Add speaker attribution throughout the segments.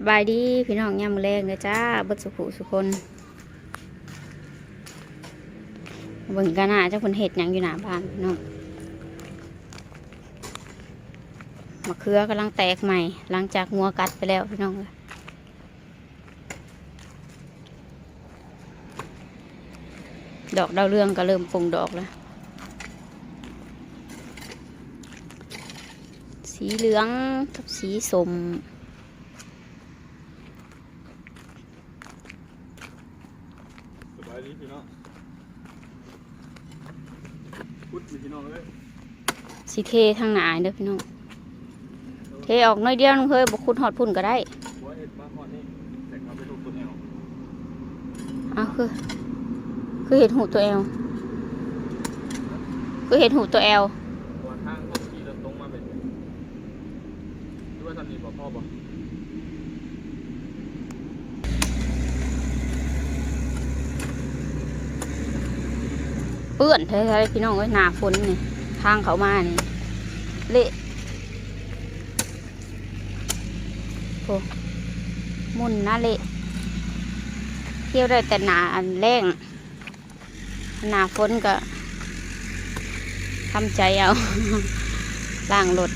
Speaker 1: สบายดีพี่น้องยามมือแรงเลยจ้าเบิดสุขุสุคนเบิ่งกันหน้าเจ้าคนเห็ดยังอยู่หน้าบ้านพี่น้องมะเขือกำลังแตกใหม่ หลังจากงัวกัดไปแล้วพี่น้องดอกดาวเรืองก็เริ่มปรุงดอกแล้วสีเหลืองกับสีส้ม
Speaker 2: สบายดีพี่น้อง พุดพี่น้องเลย
Speaker 1: สีเททางหนาเด้อพี่น้อง เทออกน้อยเดียวนึงเฮ้ยบกคุณหอดพุ่นก็ได้
Speaker 2: หัวเอ็ดมาหอดนี่แต่งมาเป็นรูปตัวแนว
Speaker 1: อ้าวคือ คือเห็ดหูตัวแอลคือเห็ดหูตัวแอล
Speaker 2: หัวทางต้องขี่รถตรงมาเป็นดูว่าทำนี่บอกพ่อบ
Speaker 1: เปื้อนเท่าไรพี่น้องเอ้ยหนาฝนนี่ทางเขามานี่เละโอ้มุนนะเละเที่ยวได้แต่หนาอันแรงหนาฝนก็ทำใจเอาล่างรถ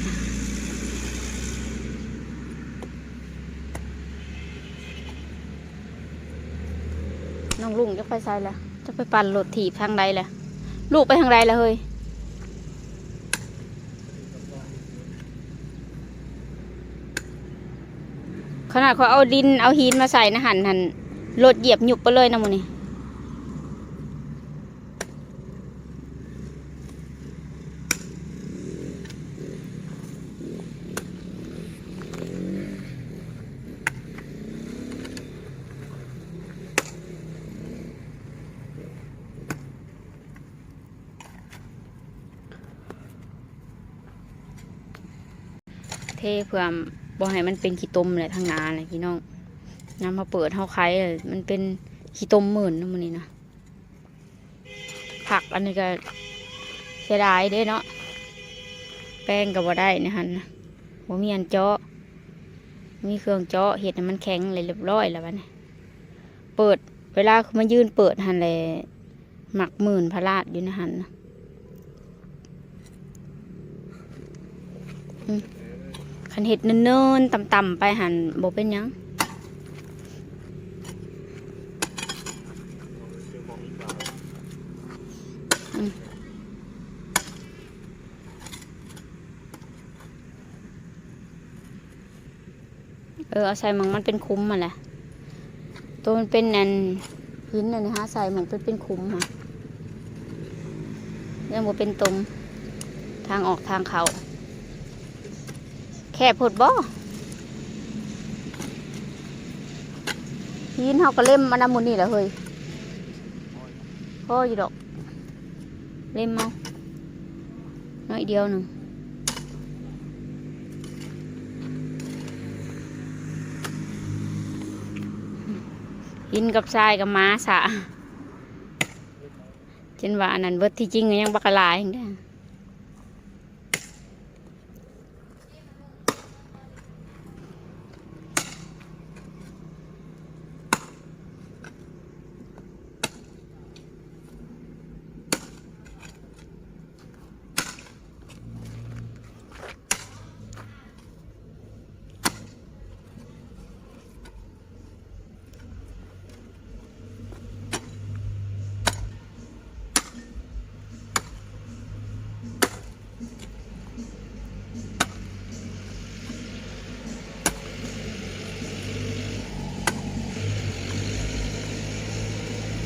Speaker 1: น้องลุงจะไปใส่ละจะไปปั่นรถถีบทางใดละ ลูกไปทางใดละเฮ้ยขนาดเขาเอาดินเอาหินมาใส่นะหันหันรถเหยียบหยุบไปเลยนะมูนี่ เทเพื่อบ่ให้มันเป็นขี้ตมเลยทางนาเลยพี่น้องน้ำมาเปิดเท่าไข่เลยมันเป็นขี้ตมหมื่นนะมูนี่นะผักอันนี้ก็เสียดายเด้เนาะแป้งก็บ่ได้นะฮันนะบ่มีอันเจาะ มีเครื่องเจาะเห็ดมันแข็งเลยเรียบร้อยแล้ววะเนี่ยเปิดเวลามายืนเปิดหันเลยหมักหมื่นพระราชอยู่นะหันนะอืม คันเห็ดเนินๆต่ำๆไปหันบ่เป็นยังเออเอาใส่หมังมันเป็นคุ้มมาแหละตัวมันเป็นนันหินนะนะฮะใส่หมังเป็นเป็นคุ้มค่ะยังบ่เป็นตมทางออกทางเขา ค่พดบ่หินเขาก็เล่มมันน้ำมุนนี่แหละเฮ้ยพ่ออยู่ดอก เล่มเอาน้อยเดียวหนึ่งหินกับทรายกับม้าสะเช่นว่าอันนั้นเบิดที่จริงยังบักลายอย่างเด้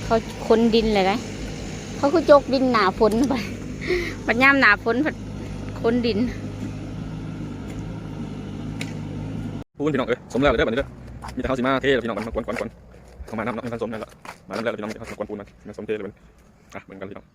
Speaker 1: เขาคนดินเลยนะเขาคือจกดินหนาฝนไปปัญญามหนาฝนผัดคนดิน
Speaker 2: พูดพี่น้องเอ้ยสมแล้วเลยเด้อบัดนี้เด้อมีแต่เขาสิมาเทแล้วพี่น้องมันมากวนควนควนเข้ามาน้ำเนาะให้มันสมนั่นแหละมาน้ำแล้วพี่น้องมีแต่เขามากวนปูนมันมันสมเทเลยมันอะเหมือนกันพี่น้อง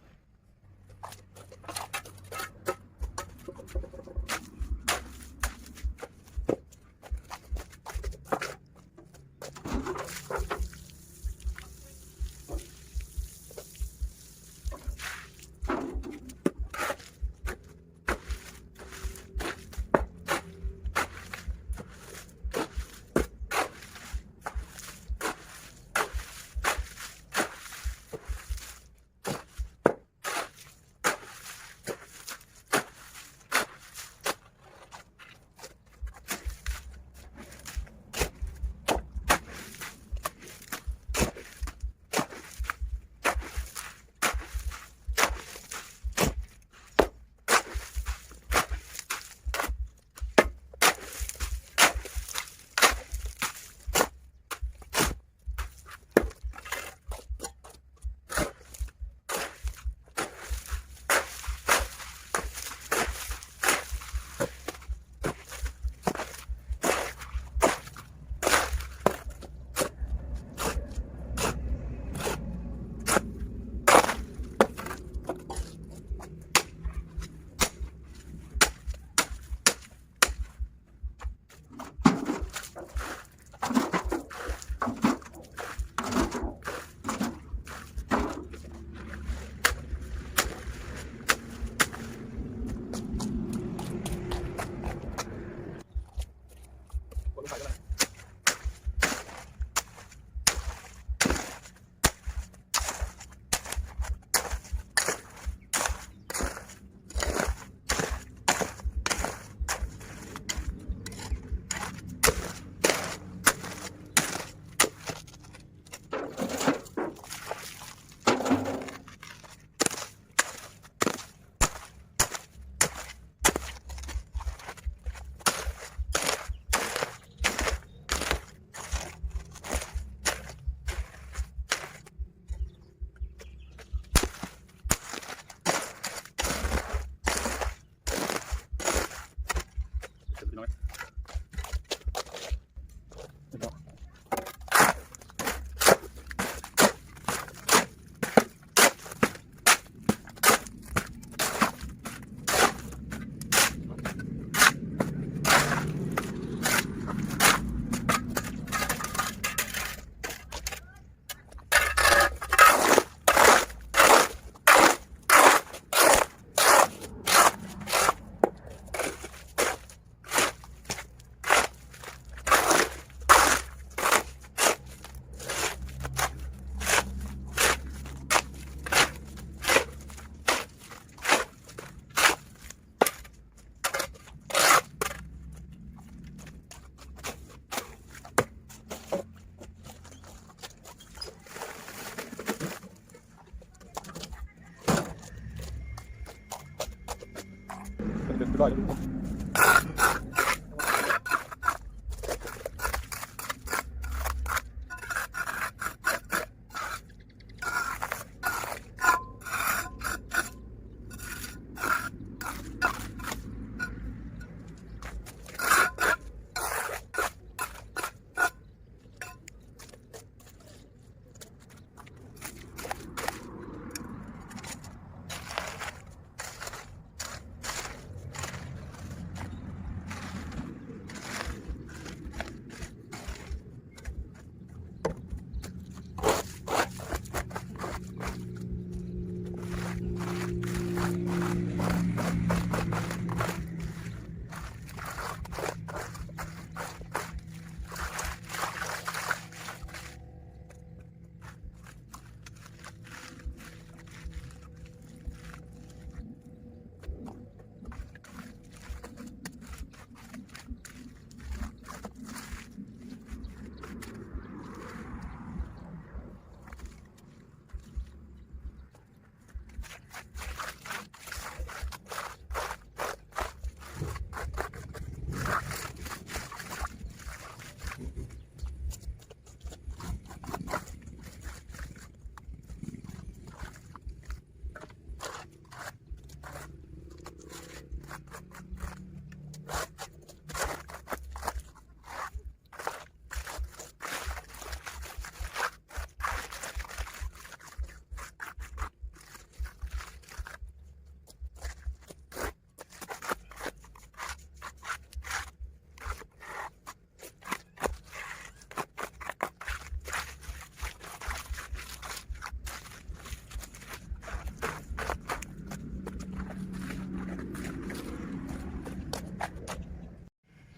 Speaker 2: Bye.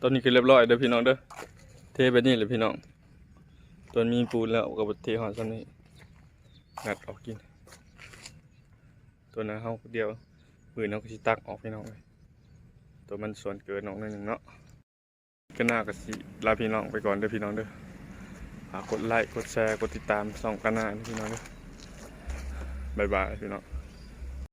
Speaker 2: ตอนนี้คือเรียบร้อยเด้อพี่น้องเด้อเทไปนี่เลยพี่น้องตัวมีปูนแล้วกับเทหอดซ้ำนี่งัดออกกิน ตัวนั้นเขาเดียวมือน้องก็สิตักออกพี่น้องเลยตัวมันส่วนเกินน้องหนิดนึงเนาะก็น่าก็สิลาพี่น้องไปก่อนเด้อพี่น้องเด้อฝากกดไลค์กดแชร์กดติดตามส่องกันหน้าพี่น้องเด้อบ๊ายบายพี่น้อง